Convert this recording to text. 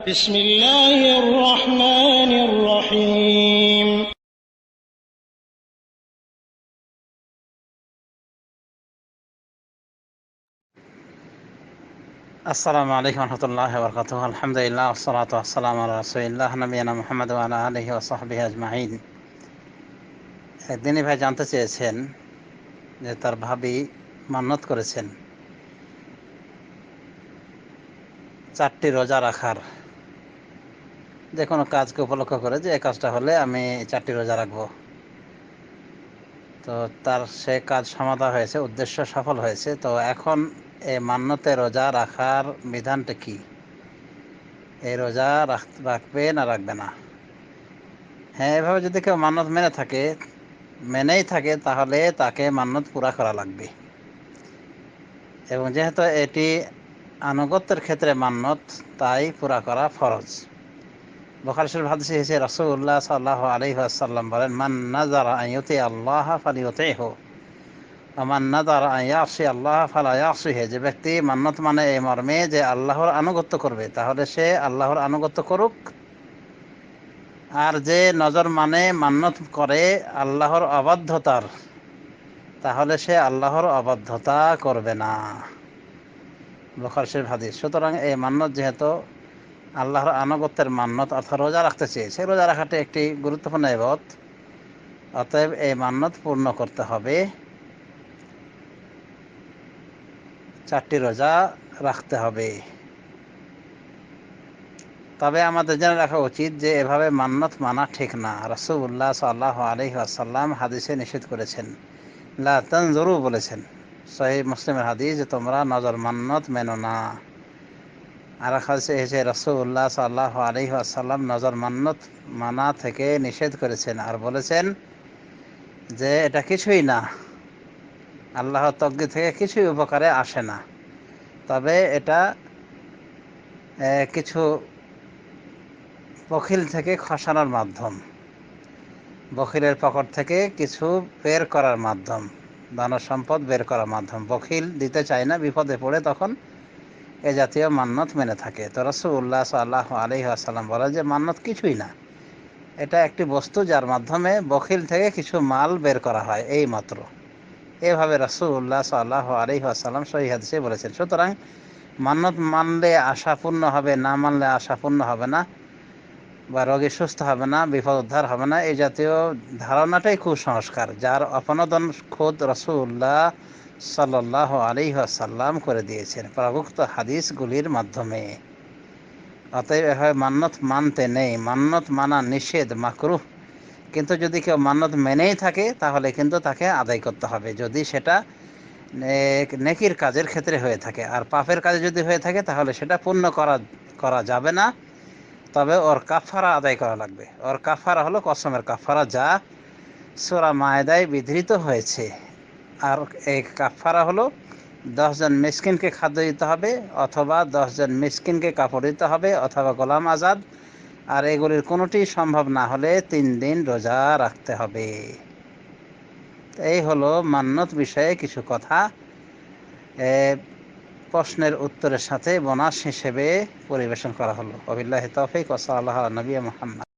بسم الله الرحمن الرحيم আসসালামু আলাইকুম রহমতুল্লাহ বরকাত আলহামদুলিল্লাহ আসসালাতু আসসালাম আলা রাসূলিল্লাহ নবিয়ানা মুহাম্মদ ওয়া আলা আলিহি ওয়া সাহবিহি আজমাইন একদিনই ভাই জানতে চেয়েছেন যে তার ভাবি মান্নত করেছেন চারটি রোজা রাখার যে কোনো কাজকে উপলক্ষ করে যে এই কাজটা হলে আমি চারটি রোজা রাখব। তো তার সে কাজ সমাধা হয়েছে, উদ্দেশ্য সফল হয়েছে। তো এখন এই মান্যতে রোজা রাখার বিধানটা কি? এই রোজা রাখ- রাখবে না রাখবে না? হ্যাঁ এভাবে যদি কেউ মান্যত মেনে থাকে, মেনেই থাকে, তাহলে তাকে মান্যত পুরা করা লাগবে। এবং যেহেতু এটি আনুগত্যের ক্ষেত্রে মান্যত, তাই পুরা করা ফরজ। বখার শরীফ হাদিসে এসে রসুল্লাহ সাল্লাহ আলহি আসাল্লাম বলেন, মান নাজারা আইয়তে আল্লাহ ফালিয়তে হো নাদার ইয়াসি আল্লাহ ফালা ইয়াসিহে যে ব্যক্তি মান্নত মানে এই মর্মে যে আল্লাহর আনুগত্য করবে, তাহলে সে আল্লাহর আনুগত্য করুক। আর যে নজর মানে মান্নত করে আল্লাহর অবাধ্যতার, তাহলে সে আল্লাহর অবাধ্যতা করবে না। বখার শরীফ হাদিস। সুতরাং এই মান্নত যেহেতু আল্লাহর আনুগত্যের মান্নত অর্থাৎ রোজা রাখতে চেয়েছে। রোজা রাখাটি একটি গুরুত্বপূর্ণ এবাদত। অতএব এই মান্নত পূর্ণ করতে হবে। চারটি রোজা রাখতে হবে। তবে আমাদের জেনে রাখা উচিত যে এভাবে মান্নত মানা ঠিক না। রসুল্লাহ সাল্লাহ আলহি আসাল্লাম হাদিসে নিষেধ করেছেন। লা তানজুরু বলেছেন। সহি মুসলিমের হাদিস যে তোমরা নজর মান্নত মেনো না। আর এক হাদিসে এসে রসুল্লাহ সাল্লাহ আলহি আসাল্লাম নজর মান্নত, মানা থেকে নিষেধ করেছেন আর বলেছেন যে এটা কিছুই না। আল্লাহ তজ্ঞ থেকে কিছুই উপকারে আসে না। তবে এটা কিছু বখিল থেকে খসানোর মাধ্যম। বখিলের পকট থেকে কিছু বের করার মাধ্যম। দান সম্পদ বের করার মাধ্যম। বখিল দিতে চায় না, বিপদে পড়ে তখন এ জাতীয় মান্নত মেনে থাকে। তো রসুল্লাহ সাল্লাহ আলহি আসাল্লাম বলে যে, মান্নত কিছুই না। এটা একটি বস্তু যার মাধ্যমে বখিল থেকে কিছু মাল বের করা হয়, এই মাত্র। এভাবে রাসুল্লাহ সাল্লাহ আলহি আসাল্লাম সহি হাদিসে বলেছেন। সুতরাং মান্নত মানলে আশা পূর্ণ হবে, না মানলে আশা পূর্ণ হবে না, বা রোগী সুস্থ হবে না, বিপদ উদ্ধার হবে না এই জাতীয় ধারণাটাই কুসংস্কার, যার অপনোদন খোদ রসুল্লাহ সাল্লাহ আলহি আসাল্লাম করে দিয়েছেন প্রভুক্ত হাদিসগুলির মাধ্যমে। অতএব হয় মান্নত মানতে নেই, মান্নত মানা নিষেধ, মাকরুহ। কিন্তু যদি কেউ মান্নত মেনেই থাকে, তাহলে কিন্তু তাকে আদায় করতে হবে। যদি সেটা নেকির কাজের ক্ষেত্রে হয়ে থাকে। আর পাপের কাজে যদি হয়ে থাকে, তাহলে সেটা পূর্ণ করা করা যাবে না। তবে ওর কাফারা আদায় করা লাগবে। ওর কাফারা হলো কসমের কাফারা যা সোরা মায়দায় বিধৃত হয়েছে। আর এই কাফারা হলো দশজন মিসকিনকে খাদ্য দিতে হবে অথবা দশজন মিসকিনকে কাপড় দিতে হবে অথবা গোলাম আজাদ। আর এগুলির কোনোটি সম্ভব না হলে তিন দিন রোজা রাখতে হবে। এই হলো মান্যত বিষয়ে কিছু কথা। প্রশ্নের উত্তরের সাথে বোনাস হিসেবে পরিবেশন করা হলো। অবিল্লাহ তৌফিক ওসাল্লাহ নবী মোহাম্মদ।